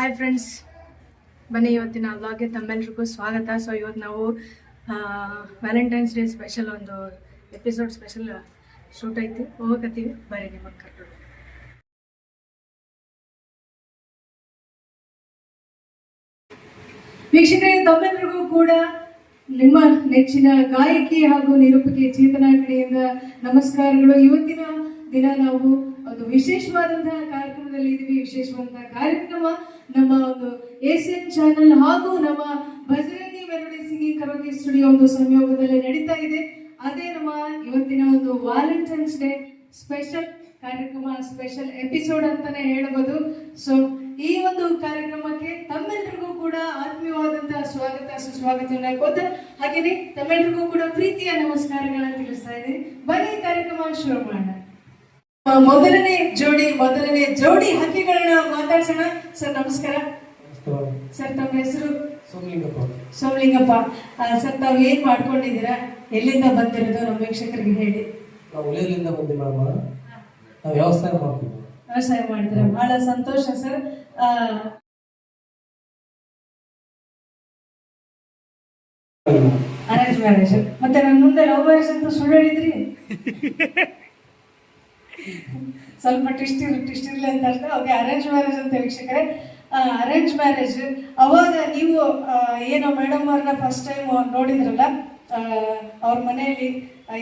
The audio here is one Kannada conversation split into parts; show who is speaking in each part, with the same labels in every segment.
Speaker 1: ಹಾಯ್ ಫ್ರೆಂಡ್ಸ್ ಬನ್ನಿ ಇವತ್ತಿನ ವ್ಲಾಗ್ಗೆ ತಮ್ಮೆಲ್ರಿಗೂ ಸ್ವಾಗತ. ಸೊ ಇವತ್ತು ನಾವು ವ್ಯಾಲೆಂಟೈನ್ಸ್ ಡೇ ಸ್ಪೆಷಲ್ ಒಂದು ಎಪಿಸೋಡ್ ಸ್ಪೆಷಲ್ ಶೂಟ್ ಐತಿ. ಹೋಗಕತ್ತೀವಿ. ಬರ್ರಿ ನಿಮ್ಮ ಕರ್ಕೊಂಡು ವೀಕ್ಷಕರೇ ತಮ್ಮೆಲ್ಲರಿಗೂ ಕೂಡ ನಿಮ್ಮ ನೆಚ್ಚಿನ ಗಾಯಕಿ ಹಾಗೂ ನಿರೂಪಕಿ ಚೇತನ ಕಡೆಯಿಂದ ನಮಸ್ಕಾರಗಳು. ಇವತ್ತಿನ ದಿನ ನಾವು ಒಂದು ವಿಶೇಷವಾದಂತಹ ಕಾರ್ಯಕ್ರಮದಲ್ಲಿ ಇದ್ದೀವಿ ವಿಶೇಷವಾದಂತಹ ಕಾರ್ಯಕ್ರಮ. ನಮ್ಮ ಒಂದು ಏಷ್ಯನ್ ಚಾನೆಲ್ ಹಾಗೂ ನಮ್ಮ Bajrangi melody singing karaoke studio ಒಂದು ಸಂಯೋಗದಲ್ಲಿ ನಡೀತಾ ಇದೆ. ಅದೇ ನಮ್ಮ ಇವತ್ತಿನ ಒಂದು ವ್ಯಾಲೆಂಟೈನ್ಸ್ ಡೇ ಸ್ಪೆಷಲ್ ಕಾರ್ಯಕ್ರಮ ಸ್ಪೆಷಲ್ ಎಪಿಸೋಡ್ ಅಂತಾನೆ ಹೇಳಬಹುದು ಸೊ ಈ ಒಂದು ಕಾರ್ಯಕ್ರಮಕ್ಕೆ ತಮ್ಮೆಲ್ಲರಿಗೂ ಕೂಡ ಆತ್ಮೀಯವಾದಂತಹ ಸ್ವಾಗತ, ಸುಸ್ವಾಗತವನ್ನ ಕೊತ್ತ ಹಾಗೇನೆ ತಮ್ಮೆಲ್ಲರಿಗೂ ಕೂಡ ಪ್ರೀತಿಯ ನಮಸ್ಕಾರಗಳನ್ನ ತಿಳಿಸ್ತಾ ಇದ್ದೀನಿ. ಬನ್ನಿ ಕಾರ್ಯಕ್ರಮ ಶುರು ಮಾಡೋಣ. ಮೊದಲನೇ ಜೋಡಿ ಮೊದಲನೇ ಜೋಡಿ ಹಕ್ಕಿಗಳನ್ನ ಮಾತಾಡ್ಸೋಣ. ಸರ್ ನಮಸ್ಕಾರ. ಸರ್ ತಮ್ಮ ಹೆಸರು?
Speaker 2: ಸೋಮಲಿಂಗಪ್ಪ.
Speaker 1: ಸೋಮಲಿಂಗಪ್ಪ. ಸರ್ ತಾವು ಏನ್ ಮಾಡ್ಕೊಂಡಿದ್ದೀರಾ? ಎಲ್ಲಿಂದ ಬಂದಿರೋದು? ನಮ್ಮ ವೀಕ್ಷಕರಿಗೆ ಹೇಳಿ.
Speaker 2: ನಾವು ಉಳಿಯಲಿಂದ ಬಂದೆ ಮೇಡಮ್ ನಾವು ವ್ಯವಸಾಯ ಮಾಡ್ತೀವಿ
Speaker 1: ವ್ಯವಸಾಯ ಬಹಳ ಸಂತೋಷ ಸರ್. ಆ, ಅರೇಂಜ್ ಮ್ಯಾರೇಜ್ ಮತ್ತೆ ನನ್ನ ಮುಂದೆ ಲವ್ ಮ್ಯಾರೇಜ್ ಅಂತ ಸುಳ್ಳು ಹೇಳಿದ್ರಿ? ಸ್ವಲ್ಪ ಟ್ವಿಸ್ಟ್ ಟಿಸ್ಟ್ ಇರಲಿ ಅಂತ ಅರ್ಥ. ಅವ್ರಿಗೆ ಅರೇಂಜ್ ಮ್ಯಾರೇಜ್ ಅಂತ ವೀಕ್ಷಕರೇ. ಅರೇಂಜ್ ಮ್ಯಾರೇಜ್ ಅವಾಗ ನೀವು ಏನೋ ಮೇಡಮ್ ಅವ್ರನ್ನ ಫಸ್ಟ್ ಟೈಮ್ ನೋಡಿದ್ರಲ್ಲ ಅವ್ರ ಮನೆಯಲ್ಲಿ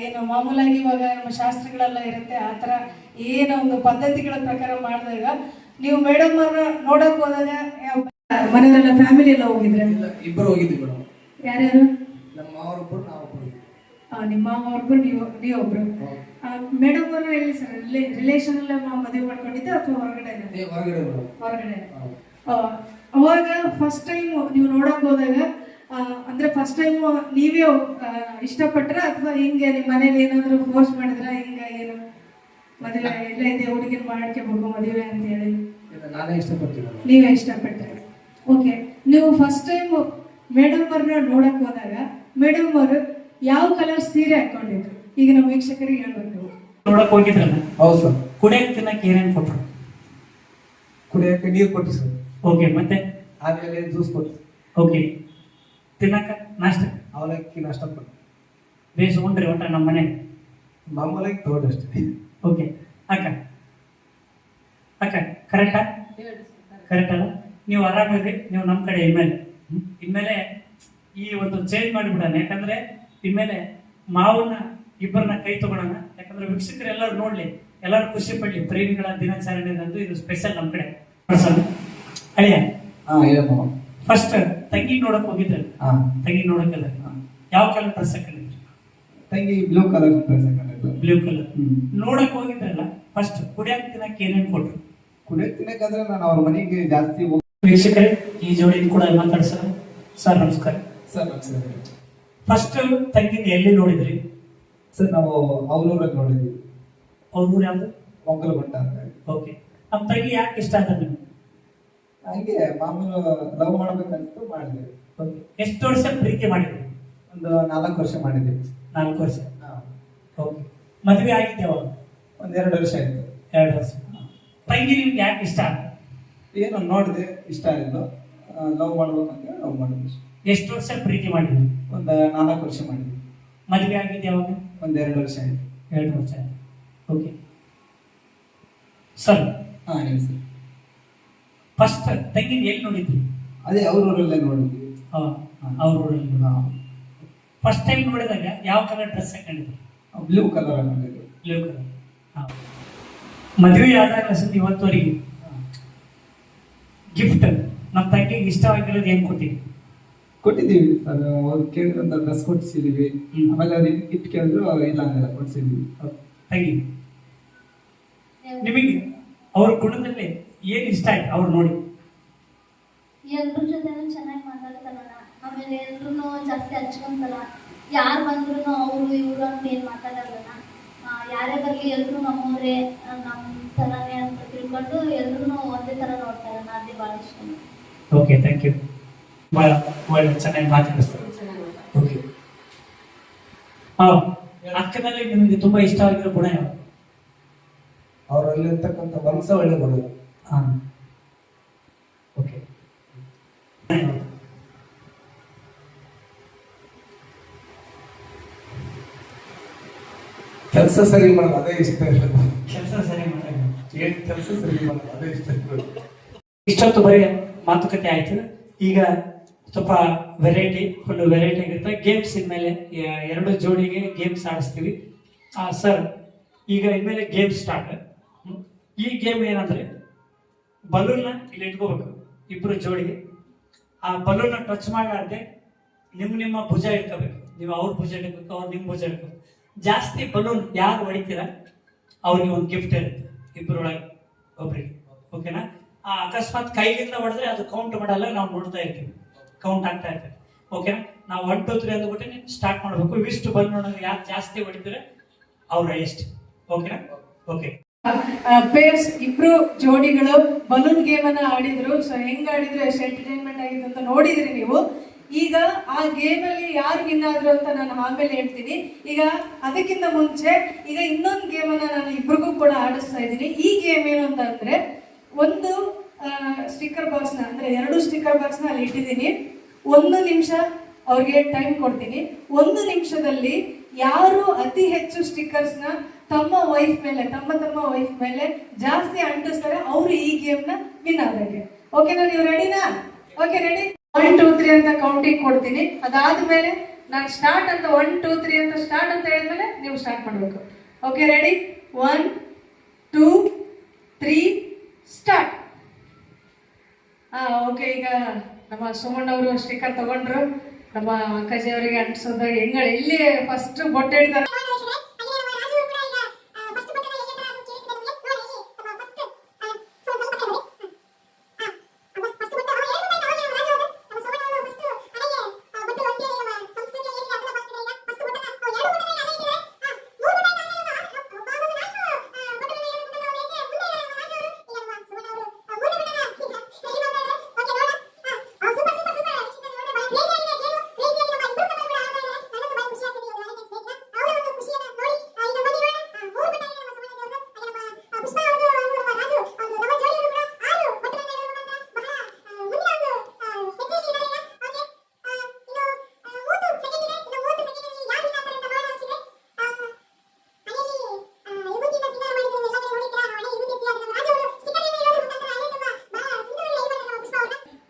Speaker 1: ಏನೋ ಮಾಮೂಲಾಗಿ ಇವಾಗ ನಮ್ಮ ಶಾಸ್ತ್ರಗಳೆಲ್ಲ ಇರುತ್ತೆ ಆ ಥರ ಏನೋ ಒಂದು ಪದ್ಧತಿಗಳ ಪ್ರಕಾರ ಮಾಡಿದಾಗ ನೀವು ಮೇಡಮ್ ಅವ್ರನ್ನ ನೋಡಕ್ ಹೋದಾಗ ಮನೆಯಲ್ಲ ಫ್ಯಾಮಿಲಿ ಎಲ್ಲ ಹೋಗಿದ್ರೆ?
Speaker 2: ಇಬ್ಬರು ಹೋಗಿದ್ವಿ ಮೇಡಮ್
Speaker 1: ಯಾರ್ಯಾರು?
Speaker 2: ನಮ್ಮ ಮಾವರೊಬ್ಬರು ನಾವೊಬ್ಬರು
Speaker 1: ಆ, ನಿಮ್ಮ ಮಾವ ಒಬ್ಬರು ನೀವು ನೀವೊಬ್ರು. ಮೇಡಮ್ ಅವರು ಎಲ್ಲಿ ಸರ್ ರಿಲೇಷನ್ ಎಲ್ಲ ಮ- ಮದುವೆ ಮಾಡ್ಕೊಂಡಿದ್ದೆ ಅಥವಾ ಹೊರಗಡೆ
Speaker 2: ಹೊರಗಡೆ
Speaker 1: ಹೊರಗಡೆ. ಅವಾಗ ಫಸ್ಟ್ ಟೈಮ್ ನೀವು ನೋಡಕ್ ಹೋದಾಗ ಅಂದ್ರೆ ಫಸ್ಟ್ ಟೈಮ್ ನೀವೇ ಇಷ್ಟಪಟ್ರ ಅಥವಾ ಹಿಂಗೆ ನಿಮ್ಮ ಮನೇಲಿ ಏನಾದ್ರು ಫೋರ್ಸ್ ಮಾಡಿದ್ರ? ಹಿಂಗ ಏನು ಮದುವೆ ಎಲ್ಲ ಇದೆ ಹುಡುಗಿನ ಮಾಡ್ಕೋಬೇಕು ಮದುವೆ ಅಂತ ಹೇಳಿ? ನೀವೇ ಇಷ್ಟಪಟ್ಟರೆ ಓಕೆ ನೀವು ಫಸ್ಟ್ ಟೈಮ್ ಮೇಡಮ್ ಅವ್ರನ್ನ ನೋಡಕ್ ಹೋದಾಗ ಮೇಡಮ್ ಅವರು ಯಾವ ಕಲರ್ ಸೀರೆ ಹಾಕೊಂಡಿದ್ರು? ಈಗ ನಮ್ಮ ವೀಕ್ಷಕರಿಗೆ ಹೇಳ್ಬೇಕು.
Speaker 3: ನೋಡಕ್ ಹೋಗಿದ್ರಲ್ಲ?
Speaker 2: ಹೌದು ಸರ್.
Speaker 3: ಕುಡಿಯಕ್ ತಿನ್ನಕ್ ಏನೇನ್ ಕೊಟ್ರು?
Speaker 2: ಕುಡಿಯಕ್ಕೆ ನೀರು ಕೊಟ್ಟು ಸರ್.
Speaker 3: ಓಕೆ ಮತ್ತೆ?
Speaker 2: ಆಮೇಲೆ ಜ್ಯೂಸ್ ಕೊಟ್ಟು
Speaker 3: ಓಕೆ. ತಿನ್ನಕ ನಾಷ್ಟ?
Speaker 2: ಅವಲಕ್ಕಿ ನಾಷ್ಟ ಕೊಟ್ಟು
Speaker 3: ಬೇಸ್ ಉಂಡ್ರಿ ಒಟ್ಟ ನಮ್ಮ ಮನೆ?
Speaker 2: ಮಾಮೂಲಾಗಿ ತಗೊಂಡು ಅಷ್ಟೇ.
Speaker 3: ಓಕೆ. ಅಕ್ಕ ಅಕ್ಕ ಕರೆಕ್ಟಾ ಕರೆಕ್ಟ್ ಅಲ್ಲ? ನೀವು ಆರಾಮಿರಿ ನೀವು ನಮ್ಮ ಕಡೆ ಇನ್ಮೇಲೆ? ಇನ್ಮೇಲೆ ಈ ಒಂದು ಚೇಂಜ್ ಮಾಡಿಬಿಡೋಣ. ಯಾಕಂದ್ರೆ ಇನ್ಮೇಲೆ ಮಾವನ್ನ ಇಬ್ಬರನ್ನ ಕೈ ತಗೊಳ್ಳೋಣ ಯಾಕಂದ್ರೆ ವೀಕ್ಷಕರು ಎಲ್ಲರೂ ನೋಡ್ಲಿ ಎಲ್ಲರೂ ಖುಷಿ ಪಡ್ಲಿ. ಪ್ರೇಮಿಗಳ ದಿನಾಚರಣೆ ಅಂದು ಇದು ಸ್ಪೆಷಲ್ ನಮ್ಮ ಕಡೆ. ಪ್ರಸಾದ್ ಅಳಿಯ ಫಸ್ಟ್ ತಂಗಿ ನೋಡಕ್ ಹೋಗಿದ್ರಲ್ಲ
Speaker 2: ಹಾಂ.
Speaker 3: ತಂಗಿ ನೋಡಕ್ಕಲ್ಲ ಯಾವ ಕಲರ್ ಡ್ರೆಸ್ ಹಾಕೊಂಡಿದ್ರಿ?
Speaker 2: ತಂಗಿ ಬ್ಲೂ ಕಲರ್ ಡ್ರೆಸ್ ಹಾಕೊಂಡಿದ್ರು
Speaker 3: ಬ್ಲೂ ಕಲರ್. ನೋಡಕ್ ಹೋಗಿದ್ರಲ್ಲ ಫಸ್ಟ್ ಕುಡಿಯಕ್ ತಿನ್ನಕ್ ಏನೇನ್ ಕೊಟ್ರು?
Speaker 2: ಕುಡಿಯಕ್ ತಿನ್ನಕಂದ್ರೆ ನಾನು ಅವ್ರ ಮನೆಗೆ ಜಾಸ್ತಿ
Speaker 3: ವೀಕ್ಷಕರೇ ಈ ಜೋಡಿ ಕೂಡ ಮಾತಾಡ್ಸ ಸರ್ ನಮಸ್ಕಾರ.
Speaker 2: ಸರ್ ನಮಸ್ಕಾರ.
Speaker 3: ಫಸ್ಟ್ ತಂಗಿನ ಎಲ್ಲಿ ನೋಡಿದ್ರಿ?
Speaker 2: ಸರ್ ನಾವು ಅವಲೂರಲ್ಲಿ ನೋಡಿದ್ವಿ
Speaker 3: ಅವ್ರ ಊರು ಯಾವ್ದು?
Speaker 2: ಮಂಗಲ ಬಂಟ ಅಂತ.
Speaker 3: ಓಕೆ ನಮ್ಮ ತಂಗಿ ಯಾಕೆ ಇಷ್ಟ ಆದ ನಿಮ್ಗೆ?
Speaker 2: ಹಂಗೆ ಮಾಮೂಲು ಲವ್ ಮಾಡ್ಬೇಕಂತ ಮಾಡಿದ್ವಿ
Speaker 3: ಓಕೆ ಎಷ್ಟು ವರ್ಷ ಪ್ರೀತಿ ಮಾಡಿದ್ವಿ
Speaker 2: ಒಂದು ನಾಲ್ಕು ವರ್ಷ ಮಾಡಿದ್ವಿ.
Speaker 3: ನಾಲ್ಕು ವರ್ಷ?
Speaker 2: ಹಾಂ.
Speaker 3: ಓಕೆ ಮದುವೆ ಆಗಿದ್ದೆ ಅವಾಗ?
Speaker 2: ಒಂದ್ ಎರಡು ವರ್ಷ ಆಯ್ತು.
Speaker 3: ಎರಡು ವರ್ಷ. ತಂಗಿ ನಿಮ್ಗೆ ಯಾಕೆ ಇಷ್ಟ ಆದ
Speaker 2: ಏನು ನೋಡಿದೆ ಇಷ್ಟ ಆಗಿದ್ದು. ಲವ್ ಮಾಡ್ಬೇಕಂತ ಲವ್ ಮಾಡಿದ್ವಿ
Speaker 3: ಎಷ್ಟು ವರ್ಷ ಪ್ರೀತಿ ಮಾಡಿದ್ವಿ
Speaker 2: ಒಂದು ನಾಲ್ಕು ವರ್ಷ ಮಾಡಿದ್ವಿ.
Speaker 3: ಮದುವೆ ಆಗಿದ್ದೆ ಯಾವಾಗ
Speaker 2: ಒಂದ್ ಎರಡು ವರ್ಷ ಆಯ್ತು.
Speaker 3: ಎರಡು ವರ್ಷ ಓಕೆ ಸರ್
Speaker 2: ಹಾಂ ಹೇಳಿ ಸರ್
Speaker 3: ಫಸ್ಟ್ ತಂಗಿನ ಎಲ್ಲಿ ನೋಡಿದ್ರಿ?
Speaker 2: ಅದೇ ಅವ್ರ ಊರಲ್ಲೇ ನೋಡಿದ್ವಿ.
Speaker 3: ಅವ್ರ ಊರಲ್ಲಿ ಫಸ್ಟ್ ಟೈಮ್ ನೋಡಿದಾಗ ಯಾವ ಕಲರ್ ಡ್ರೆಸ್ ಹಾಕೊಂಡಿದ್ರಿ?
Speaker 2: ಬ್ಲೂ ಕಲರ್ ಅನ್ನೋದು
Speaker 3: ಬ್ಲೂ ಕಲರ್ ಮದುವೆ ಆದಾಗ ಸರ್ ಇವತ್ತವರೆಗೆ ಗಿಫ್ಟ್ ನಮ್ಮ ತಂಗಿಗೆ ಇಷ್ಟವಾಗಿರೋದು ಏನು ಕೊಟ್ಟಿವಿ
Speaker 2: ಕೊಟ್ಟಿದ್ದೀವಿ ಸರ್. ಅವ್ರು ಕೇಳಿದ್ರಂತ ಡ್ರೆಸ್ ಕೊಡ್ಸಿದೀವಿ
Speaker 3: ಹ್ಮ್.
Speaker 2: ಆಮೇಲೆ ಅವ್ರಿಗೆ ಗಿಫ್ಟ್ ಕೇಳಿದ್ರು ಇಲ್ಲ ಅಂದಿಲ್ಲ ಥ್ಯಾಂಕ್
Speaker 3: ಯು ನಿಮಗೆ ಅವ್ರ ಗುಣದಲ್ಲಿ ಏನ್ ಇಷ್ಟ ಆಯ್ತು? ಅವ್ರು ನೋಡಿ.
Speaker 4: ಎಲ್ರು ಜೊತೆ ಚೆನ್ನಾಗಿ ಮಾತಾಡ್ತಾರಣ್ಣ ಆಮೇಲೆ ಎಲ್ರು ಜಾಸ್ತಿ ಹಚ್ಕೊಂತಾರ ಯಾರು ಬಂದ್ರು ಅವರು ಇವರು ಅಂತ ಏನ್ ಮಾತಾಡಲ್ಲ ಆ, ಯಾರೇ ಬರಲಿ ಎಲ್ರು ನಮ್ಮವ್ರೆ ನಮ್ಮ ಥರನೇ ಅಂತ ತಿಳ್ಕೊಂಡು ಎಲ್ರು ಒಂದೇ ಥರ ನೋಡ್ತಾರಣ್ಣ ಅದೇ ಭಾಳ ಇಷ್ಟ.
Speaker 3: ಓಕೆ ಥ್ಯಾಂಕ್ ಯು ಬಹಳ ಒಳ್ಳೆ ಚೆನ್ನಾಗಿ ಮಾತಾಡಿಸ್ತಾರೆ ಓಕೆ ನಿಮಗೆ ತುಂಬಾ ಇಷ್ಟ ಆಗಿರೋ ಗುಣ ಯಾವುದು?
Speaker 2: ಅವರಲ್ಲಿರ್ತಕ್ಕಂಥ ವಂಶ ಒಳ್ಳೆ
Speaker 3: ಗುಣ ಓಕೆ
Speaker 2: ಕೆಲಸ ಸರಿ ಮಾಡೋದು ಅದೇ ಇಷ್ಟ
Speaker 3: ಕೆಲಸ ಸರಿ ಮಾಡೋದು
Speaker 2: ಏನು ಕೆಲಸ ಸರಿ ಮಾಡೋದು ಅದೇ ಇಷ್ಟ
Speaker 3: ಇಷ್ಟೊತ್ತು ಬರೀ ಮಾತುಕತೆ ಆಯ್ತು. ಈಗ ಸ್ವಲ್ಪ ವೆರೈಟಿ ಫುಲ್ ವೆರೈಟಿ ಆಗಿರುತ್ತೆ. ಗೇಮ್ಸ್ ಇನ್ಮೇಲೆ ಎರಡು ಜೋಡಿಗೆ ಗೇಮ್ಸ್ ಆಡಿಸ್ತೀವಿ. ಸರ್ ಈಗ ಇನ್ಮೇಲೆ ಗೇಮ್ ಸ್ಟಾರ್ಟ್ ಈ ಗೇಮ್ ಏನಂದ್ರೆ ಬಲೂನ್ನ ಇಲ್ಲಿ ಇಟ್ಕೋಬೇಕು, ಇಬ್ರು ಜೋಡಿಗೆ. ಆ ಬಲೂನ್ನ ಟಚ್ ಮಾಡಾರ್ದೆ ನಿಮ್ಮ ನಿಮ್ಮ ಭುಜ ಇಟ್ಕೋಬೇಕು. ನೀವು ಅವ್ರ ಭುಜ ಇಟ್ಕೋಬೇಕು, ಅವ್ರು ನಿಮ್ಮ ಭುಜ ಇಟ್ಕೋಬೇಕು. ಜಾಸ್ತಿ ಬಲೂನ್ ಯಾರು ಹೊಡಿತೀರ, ಅವ್ರಿಗೆ ಒಂದು ಗಿಫ್ಟ್ ಇರುತ್ತೆ ಇಬ್ಬರೊಳಗೆ ಒಬ್ರಿಗೆ. ಓಕೆನಾ ಆ, ಅಕಸ್ಮಾತ್ ಕೈಲಿಂದ ಹೊಡೆದ್ರೆ ಅದು ಕೌಂಟ್ ಮಾಡಲ್ಲ, ನಾವು ನೋಡ್ತಾ ಇರ್ತೀವಿ. ಕೌಂಟ್ ಆಗ್ತಾ ಇರ್ತದೆ. ಓಕೆನಾ ನಾವು ಒನ್ ಟು ತ್ರೀ ಅಂದ್ಬಿಟ್ಟು ಸ್ಟಾರ್ಟ್ ಮಾಡಬೇಕು. ಇವಿಷ್ಟು ನೋಡೋದು ಯಾರು ಜಾಸ್ತಿ ಹೊಡಿತಾರೆ ಅವ್ರ ಎಷ್ಟು ಓಕೆನಾ ಓಕೆ
Speaker 1: ಪೇರ್ಸ್ ಇಬ್ರು ಜೋಡಿಗಳು ಬಲೂನ್ ಗೇಮ್ ಅನ್ನ ಆಡಿದ್ರು. ಸೊ ಹೆಂಗ್ ಆಡಿದ್ರು ಎಷ್ಟು ಎಂಟರ್ಟೈನ್ಮೆಂಟ್ ಆಗಿದೆ ಅಂತ ನೋಡಿದ್ರಿ ನೀವು. ಈಗ ಆ ಗೇಮ್ ಅಲ್ಲಿ ಯಾರು ವಿನ್ ಆದ್ರು ಅಂತ ನಾನು ಆಮೇಲೆ ಹೇಳ್ತೀನಿ. ಈಗ ಅದಕ್ಕಿಂತ ಮುಂಚೆ, ಈಗ ಇನ್ನೊಂದು ಗೇಮ್ ಅನ್ನ ನಾನು ಇಬ್ರಿಗೂ ಕೂಡ ಆಡಿಸ್ತಾ ಇದ್ದೀನಿ. ಈ ಗೇಮ್ ಏನು ಅಂತ ಅಂದ್ರೆ, ಒಂದು ಸ್ಟಿಕ್ಕರ್ ಬಾಕ್ಸ್ನ, ಅಂದ್ರೆ ಎರಡು ಸ್ಟಿಕ್ಕರ್ ಬಾಕ್ಸ್ನ ಅಲ್ಲಿ ಇಟ್ಟಿದ್ದೀನಿ. ಒಂದು ನಿಮಿಷ ಅವ್ರಿಗೆ ಟೈಮ್ ಕೊಡ್ತೀನಿ. ಒಂದು ನಿಮಿಷದಲ್ಲಿ ಯಾರು ಅತಿ ಹೆಚ್ಚು ಸ್ಟಿಕ್ಕರ್ಸ್ನ ತಮ್ಮ ವೈಫ್ ಮೇಲೆ, ತಮ್ಮ ತಮ್ಮ ವೈಫ್ ಮೇಲೆ ಜಾಸ್ತಿ ಅಂಟಿಸ್ತಾರೆ, ಅವರು ಈ ಗೇಮ್ನ ವಿನ್ ಆಗಕ್ಕೆ ಓಕೆನಾ ನೀವು ರೆಡಿನಾ okay ready one two three ಅಂತ ಕೌಂಟಿಂಗ್ ಕೊಡ್ತೀನಿ. ಅದಾದ್ಮೇಲೆ ನಾನು ಸ್ಟಾರ್ಟ್ ಅಂತ ಒನ್ ಟೂ ತ್ರೀ ಅಂತ ಸ್ಟಾರ್ಟ್ ಅಂತ ಹೇಳಿದ್ಮೇಲೆ ನೀವು ಸ್ಟಾರ್ಟ್ ಮಾಡಬೇಕು. Okay ready one two three start ಹಾ ಓಕೆ ಈಗ ನಮ್ಮ ಸುಮಣ್ಣ ಅವರು ಸ್ಟಿಕ್ಕರ್ ತಗೊಂಡ್ರು. ನಮ್ಮ ಅಕ್ಕಾಜಿ ಅವರಿಗೆ ಅಂಟಿಸೋದಾಗ ಹೆಂಗಳು ಎಲ್ಲಿ ಫಸ್ಟ್ ಬೊಟ್ಟೆ ಹಿಡಿದಾರೆ.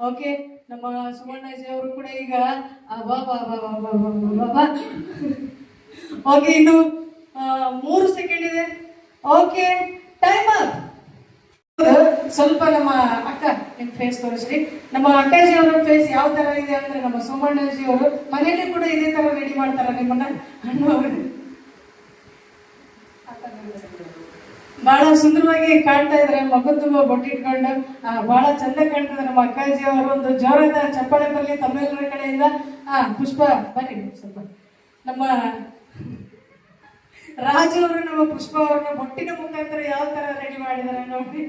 Speaker 1: ಓಕೆ ನಮ್ಮ ಸುವರ್ಣಜಿ ಅವರು ಕೂಡ ಈಗ ಓಕೆ ಇನ್ನು ಮೂರು ಸೆಕೆಂಡ್ ಇದೆ. ಓಕೆ ಟೈಮ್ ಸ್ವಲ್ಪ ನಮ್ಮ ಅಕ್ಕ, ನಿಮ್ ಫೇಸ್ ತೋರಿಸ್ರಿ. ನಮ್ಮ ಅಕ್ಕಾಜಿ ಅವರ ಫೇಸ್ ಯಾವ ತರ ಇದೆ ಅಂದ್ರೆ ನಮ್ಮ ಸುಮಣ್ಣಜಿ ಅವರು ಮನೆಯಲ್ಲಿ ಕೂಡ ಇದೇ ತರ ರೆಡಿ ಮಾಡ್ತಾರ ನಿಮ್ಮನ್ನ? ಹಣ್ಣು ಅವರು ಬಹಳ ಸುಂದರವಾಗಿ ಕಾಣ್ತಾ ಇದ್ರೆ ಮಗು ತುಂಬ ಬೊಟ್ಟಿಟ್ಕೊಂಡು ಬಹಳ ಚಂದ ಕಾಣ್ತದೆ ನಮ್ಮ ಅಕ್ಕಾಜಿ ಅವರು ಒಂದು ಜೋರಾದ ಚಪ್ಪಾಳೆ ಬರಲಿ ತಮ್ಮೆಲ್ಲರ ಕಡೆಯಿಂದ. ಹಾ ಪುಷ್ಪ, ಬನ್ನಿ ಸ್ವಲ್ಪ. ನಮ್ಮ ರಾಜು ಅವರು, ನಮ್ಮ ಪುಷ್ಪ ಅವ್ರನ್ನ ಬೊಟ್ಟಿನ ಮುಖಾಂತರ ಯಾವ ತರ ರೆಡಿ ಮಾಡಿದ್ದಾರೆ ನೋಡಿ.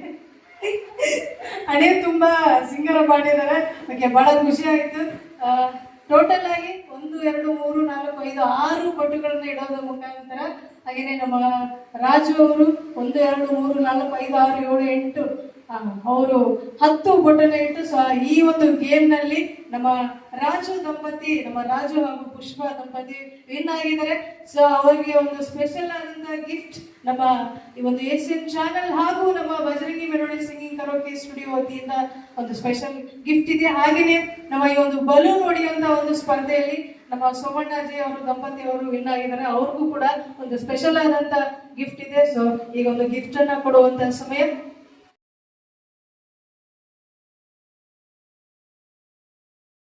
Speaker 1: ಹಣೆ ತುಂಬಾ ಸಿಂಗರ್ ಮಾಡಿದ್ದಾರೆ. ಬಹಳ ಖುಷಿ ಆಯ್ತು. ಟೋಟಲ್ ಆಗಿ ಒಂದು, ಎರಡು, ಮೂರು, ನಾಲ್ಕು, ಐದು, ಆರು ಬಟ್ಟುಗಳನ್ನ ಇಡೋದ್ರ ಮುಖಾಂತರ ಹಾಗೆಯೇ ನಮ್ಮ ರಾಜು ಅವರು ಒಂದು, ಎರಡು, ಮೂರು, ನಾಲ್ಕು, ಐದು, ಆರು, ಏಳು, ಎಂಟು ಅವರು ಹತ್ತು ಬೊಟ್ಟನ್ನ ಇಟ್ಟು ಸೊ, ಈ ಒಂದು ಗೇಮ್ನಲ್ಲಿ ನಮ್ಮ ರಾಜು ದಂಪತಿ, ನಮ್ಮ ರಾಜು ಹಾಗೂ ಪುಷ್ಪ ದಂಪತಿ ವಿನ್ ಆಗಿದ್ದಾರೆ ಸೊ, ಅವರಿಗೆ ಒಂದು ಸ್ಪೆಷಲ್ ಆದಂತಹ ಗಿಫ್ಟ್ ನಮ್ಮ ಈ ಒಂದು ಏಷ್ಯನ್ ಚಾನೆಲ್ ಹಾಗೂ ನಮ್ಮ ಮೆಲೋಡಿ ಸಿಂಗಿಂಗ್ ಕರೋಕೆ ಸ್ಟುಡಿಯೋ ವತಿಯಿಂದ ಒಂದು ಸ್ಪೆಷಲ್ ಗಿಫ್ಟ್ ಇದೆ. ಹಾಗೆಯೇ ನಮ್ಮ ಈ ಒಂದು ಬಲೂನ್ ಹೊಡೆಯುವಂತ ಒಂದು ಸ್ಪರ್ಧೆಯಲ್ಲಿ ನಮ್ಮ ಸೋಮಣ್ಣಾಜಿ ಅವರು, ದಂಪತಿ ಅವರು ವಿನ್ ಆಗಿದ್ದಾರೆ. ಅವ್ರಿಗೂ ಕೂಡ ಒಂದು ಸ್ಪೆಷಲ್ ಆದಂತ ಗಿಫ್ಟ್ ಇದೆ. ಸೊ ಈಗ ಒಂದು ಗಿಫ್ಟ್ ಅನ್ನ ಕೊಡುವಂತ ಸಮಯ.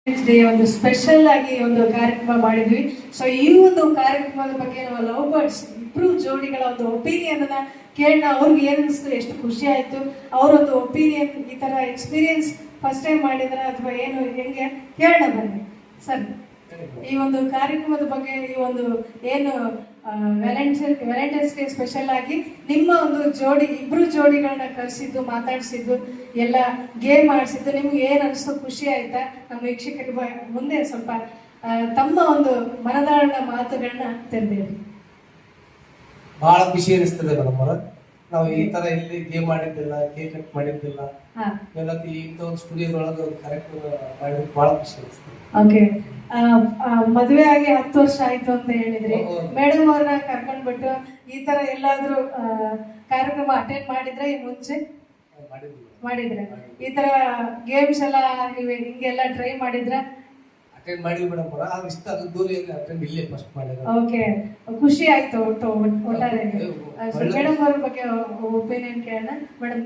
Speaker 1: ಡೇ ಒಂದು ಸ್ಪೆಷಲ್ ಆಗಿ ಒಂದು ಕಾರ್ಯಕ್ರಮ ಮಾಡಿದ್ವಿ. ಸೊ ಈ ಒಂದು ಕಾರ್ಯಕ್ರಮದ ಬಗ್ಗೆ ನಾವು ಲವ್ ಬರ್ಡ್ಸ್ ಇಬ್ರು ಜೋಡಿಗಳ ಒಂದು ಒಪಿನಿಯನ್ ಅನ್ನ ಕೇಳೋಣ. ಅವ್ರಿಗೆ ಏನ್ ಅನಿಸ್ತು? ಎಷ್ಟು ಖುಷಿ ಆಯ್ತು? ಅವರೊಂದು ಒಪಿನಿಯನ್, ಈ ತರ ಎಕ್ಸ್ಪೀರಿಯನ್ಸ್ ಫಸ್ಟ್ ಟೈಮ್ ಮಾಡಿದ್ರ ಅಥವಾ ಏನು, ಹೆಂಗೆ? ಕೇಳೋಣ ಬನ್ನಿ. ಸರ್. ಈ ಒಂದು ಕಾರ್ಯಕ್ರಮದ ಬಗ್ಗೆ ಈ ಒಂದು ಏನು ವ್ಯಾಲೆಂಟೈನ್ಸ್ ವ್ಯಾಲೆಂಟೈನ್ಸ್ ಡೇ ಸ್ಪೆಷಲ್ ಆಗಿ ನಿಮ್ಮ ಒಂದು ಜೋಡಿ, ಇಬ್ರು ಜೋಡಿಗಳನ್ನ ಕರೆಸಿದ್ದು, ಮಾತಾಡಿಸಿದ್ದು, ಎಲ್ಲ ಗೇಮ್ ಆಡಿಸಿದ್ದು, ನಿಮ್ಗೆ ಏನು ಅನಿಸ್ತು? ಖುಷಿ ಆಯ್ತಾ? ನಮ್ಮ ವೀಕ್ಷಕರಿಗೆ ಮುಂದೆ ಸ್ವಲ್ಪ ತಮ್ಮ ಒಂದು ಮನದಾಳದ ಮಾತುಗಳನ್ನ ತೆರೆದಿರಿ.
Speaker 2: ಬಹಳ ಖುಷಿ ಅನಿಸ್ತದೆ ಮೇಡಮ್
Speaker 5: ನಾವು ಈ ತರ ಇಲ್ಲಿ ಗೇಮ್ ಮಾಡಿದ್ದಿಲ್ಲ ಕೇಕ್ ಕಟ್ ಮಾಡಿದ್ದಿಲ್ಲ. ಎಲ್ಲ ಇಂಥ ಒಂದು ಸ್ಟುಡಿಯೋದೊಳಗೆ ಕಾರ್ಯಕ್ರಮ ಮಾಡಿದ್ರೆ ಬಹಳ ಖುಷಿ ಅನಿಸ್ತದೆ
Speaker 1: ಓಕೆ ಮದುವೆ ಆಗಿ ಹತ್ತು ವರ್ಷ ಆಯ್ತು ಅಂತ ಹೇಳಿದ್ರಿ. ಮೇಡಮ್ ಅವ್ರನ್ನ ಕರ್ಕೊಂಡ್ಬಿಟ್ಟು ಈ ತರ ಎಲ್ಲಾದ್ರೂ ಕಾರ್ಯಕ್ರಮ ಅಟೆಂಡ್ ಮಾಡಿದ್ರೆ ಈ ಮುಂಚೆ? ಮಾಡಿದ್ರೆ? ಈ ತರ ಗೇಮ್ಸ್ ಎಲ್ಲ ನೀವು ಹಿಂಗೆಲ್ಲ ಟ್ರೈ ಮಾಡಿದ್ರ?
Speaker 5: ಅಟೆಂಡ್ ಮಾಡಿ ಅವರ ಅದು ಇಷ್ಟ ಅದು ದೂರ ಅಟೆಂಡ್ ಇಲ್ಲೇ ಫಸ್ಟ್ ಮಾಡಿದ್ರು
Speaker 1: ಓಕೆ ಖುಷಿ ಆಯ್ತು ಒಟ್ಟು ಒಟ್ಟಾರೆ. ಮೇಡಮ್ ಅವ್ರ ಬಗ್ಗೆ ಒಪಿನಿಯನ್ ಕೇಳೋಣ. ಮೇಡಮ್